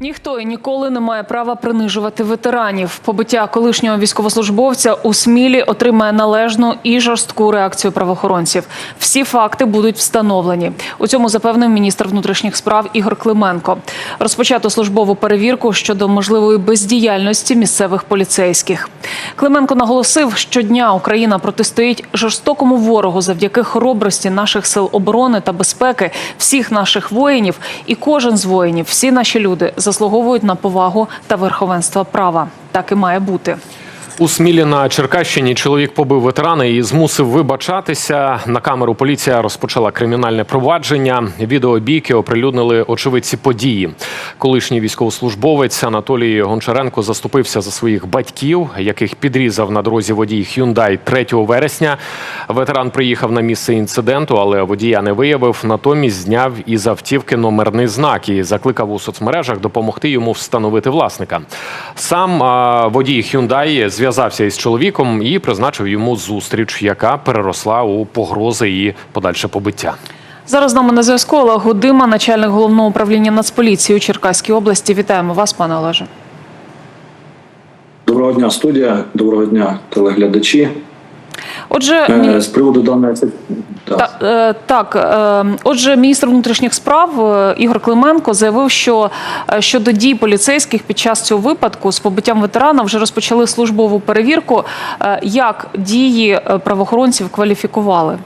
Ніхто і ніколи не має права принижувати ветеранів. Побиття колишнього військовослужбовця у Смілі отримає належну і жорстку реакцію правоохоронців. Всі факти будуть встановлені. У цьому запевнив міністр внутрішніх справ Ігор Клименко. Розпочато службову перевірку щодо можливої бездіяльності місцевих поліцейських. Клименко наголосив, що дня Україна протистоїть жорстокому ворогу завдяки хоробрості наших сил оборони та безпеки, всіх наших воїнів, і кожен з воїнів, всі наші люди заслуговують на повагу та верховенство права. Так і має бути. У Смілі на Черкащині чоловік побив ветерана і змусив вибачатися. На камеру поліція розпочала кримінальне провадження. Відео бійки оприлюднили очевидці події. Колишній військовослужбовець Анатолій Гончаренко заступився за своїх батьків, яких підрізав на дорозі водій Hyundai 3 вересня. Ветеран приїхав на місце інциденту, але водія не виявив. Натомість зняв із автівки номерний знак і закликав у соцмережах допомогти йому встановити власника. Сам водій Hyundai зв'язався із чоловіком і призначив йому зустріч, яка переросла у погрози і подальше побиття. Зараз з нами на зв'язку Олег Гудима, начальник головного управління Нацполіції у Черкаській області. Вітаємо вас, пане Олеже. Доброго дня, студія. Доброго дня, телеглядачі. Отже, Е. З приводу даної та, так. е, так, е, отже, міністр внутрішніх справ Ігор Клименко заявив, що щодо дій поліцейських під час цього випадку з побиттям ветерана вже розпочали службову перевірку. Е, Як дії правоохоронців кваліфікували?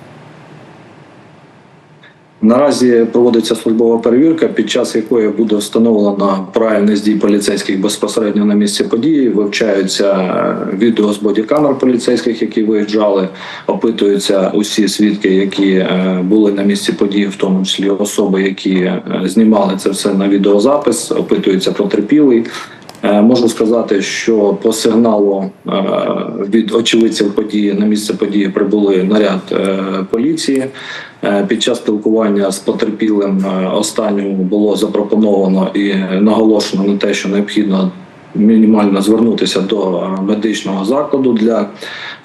Наразі проводиться службова перевірка, під час якої буде встановлено правильність дій поліцейських безпосередньо на місці події. Вивчаються е, відео з бодікамер поліцейських, які виїжджали, опитуються усі свідки, які е, були на місці події, в тому числі особи, які е, знімали це все на відеозапис, опитуються потерпілий. Можу сказати, що по сигналу від очевидців події на місце події прибули наряд поліції. Е, Під час спілкування з потерпілим е, останньому було запропоновано і наголошено на те, що необхідно мінімально звернутися до е, медичного закладу для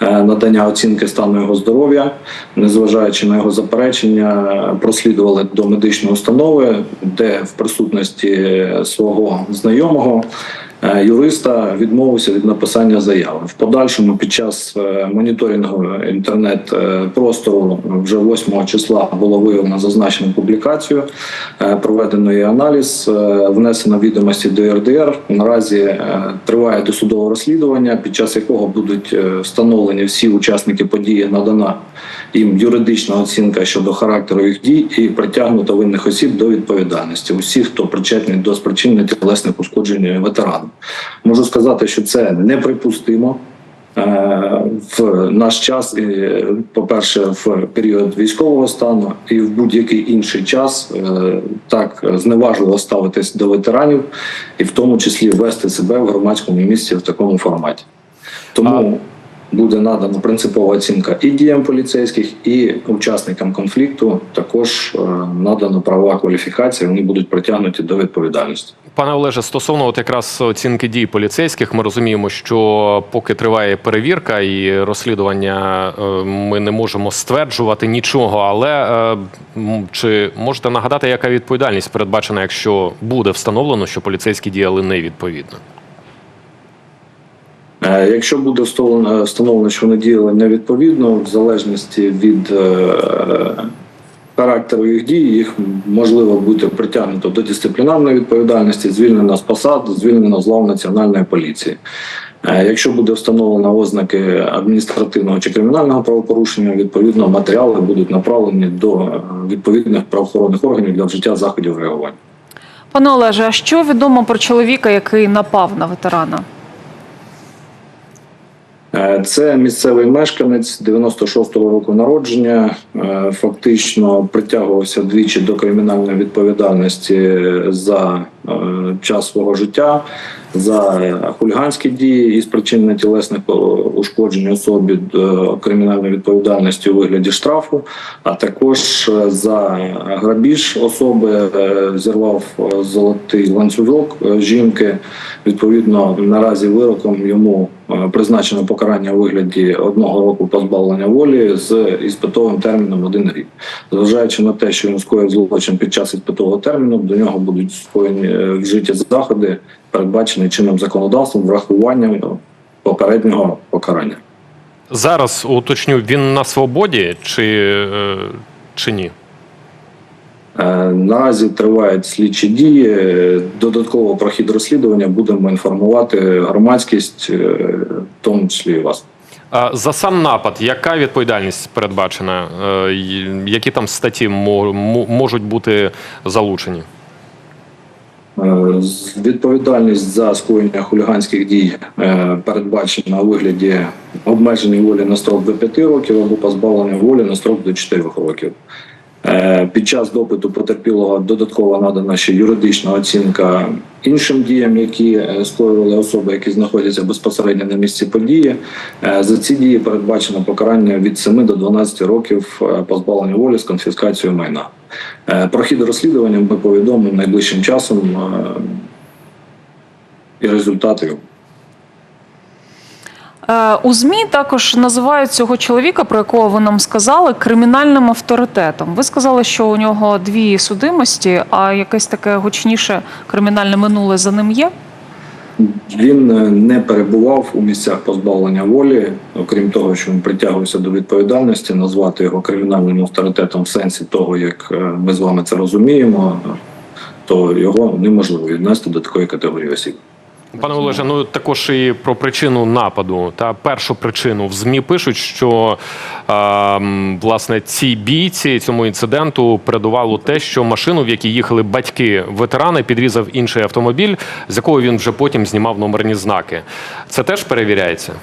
надання оцінки стану його здоров'я, незважаючи на його заперечення, прослідували до медичної установи, де в присутності свого знайомого. Е, Юриста відмовився від написання заяви в подальшому. Під час е, моніторингу інтернет е, вже 8 числа було виявлено зазначену публікацію. Проведено її аналіз, внесено відомості до РДР. Наразі триває досудове розслідування, під час якого будуть встановлені всі учасники події, надана їм юридична оцінка щодо характеру їх дій і притягнуто винних осіб до відповідальності. Усіх, хто причетний до спричинення тілесних ушкоджень Можу сказати, що це неприпустимо. Е, В наш час, по-перше, в період військового стану і в будь-який інший час е, так зневажливо ставитись до ветеранів, і в тому числі вести себе в громадському місці в такому форматі. Тому буде надана принципова оцінка і діям поліцейських, і учасникам конфлікту. Також е, надана правова кваліфікація. Вони будуть притягнуті до відповідальності. Пане Олеже, стосовно от якраз оцінки дій поліцейських, ми розуміємо, що поки триває перевірка і розслідування, е, ми не можемо стверджувати нічого. Але е, чи можете нагадати, яка відповідальність передбачена, якщо буде встановлено, що поліцейські діяли невідповідно? Е, Якщо буде встановлено, встановлено, що вони діяли невідповідно, в залежності від е, характеру їх дій, їх можливо буде притягнуто до дисциплінарної відповідальності, звільнено з посад, звільнено з лав національної поліції. Е, Якщо буде встановлено ознаки адміністративного чи кримінального правопорушення, відповідно матеріали будуть направлені до е, відповідних правоохоронних органів для вжиття заходів реагування. Пане Олеже, а що відомо про чоловіка, який напав на ветерана? Е, Це місцевий мешканець 96-го року народження. Е, Фактично притягувався двічі до кримінальної відповідальності за е, час свого життя, за хуліганські дії і спричинення тілесних ушкодження особі е, кримінальної відповідальності у вигляді штрафу, а також е, за грабіж особи е, зірвав золотий ланцюжок жінки. Відповідно, наразі вироком йому призначено покарання у вигляді одного року позбавлення волі з іспитовим терміном один рік. Зважаючи на те, що він скоїв злочин під час іспитового терміну, до нього будуть скоєні вжиті заходи, передбачені чинним законодавством, врахуванням попереднього покарання. Зараз уточню, він на свободі чи, е, чи ні? Е, Наразі тривають слідчі дії. Е, Додатково про хід розслідування будемо інформувати громадськість, в тому числі і вас. За сам напад, яка відповідальність передбачена? Які там статті мо- мо- можуть бути залучені? Е, Відповідальність за скоєння хуліганських дій е, передбачена у вигляді обмеження волі на строк до 5 років або позбавлення волі на строк до 4 років. Е, Під час допиту потерпілого додатково надана ще юридична оцінка іншим діям, які е, скоювали особи, які знаходяться безпосередньо на місці події. Е, За ці дії передбачено покарання від 7 до 12 років позбавлення волі з конфіскацією майна. Про хід розслідування ми повідомимо найближчим часом і результати. Е, У ЗМІ також називають цього чоловіка, про якого ви нам сказали, кримінальним авторитетом. Ви сказали, що у нього дві судимості, а якесь таке гучніше кримінальне минуле за ним є. Він е, не перебував у місцях позбавлення волі, окрім того, що він притягувався до відповідальності, назвати його кримінальним авторитетом в сенсі того, як е, ми з вами це розуміємо, то його неможливо віднести до такої категорії осіб. Пане Олеже, ну також і про причину нападу. Та першу причину в ЗМІ пишуть, що е, власне цій бійці цьому інциденту передувало те, що машину, в якій їхали батьки ветерани, підрізав інший автомобіль, з якого він вже потім знімав номерні знаки. Це теж перевіряється.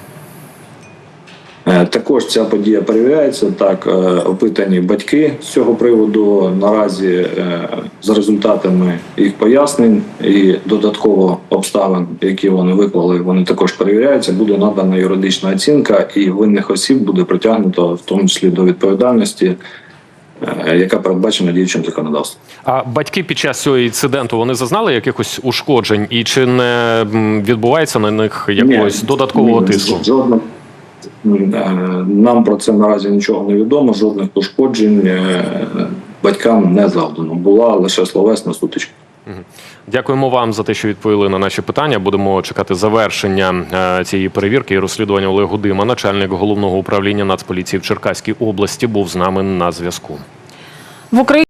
Е, Також ця подія перевіряється. Так, е, опитані батьки з цього приводу наразі е, за результатами їх пояснень і додатково обставин, які вони виклали, вони також перевіряються. Буде надана юридична оцінка, і винних осіб буде притягнуто в тому числі до відповідальності, яка передбачена діючим законодавством. А батьки під час цього інциденту вони зазнали якихось ушкоджень, і чи не відбувається на них якогось Ні, додаткового ні, тиску? Жодного. Е, Нам про це наразі нічого не відомо. Жодних ушкоджень е, батькам не завдано. Була лише словесна сутичка. Дякуємо вам за те, що відповіли на наші питання. Будемо чекати завершення е, цієї перевірки і розслідування Олег Гудима, начальник головного управління Нацполіції в Черкаській області, був з нами на зв'язку. В Україні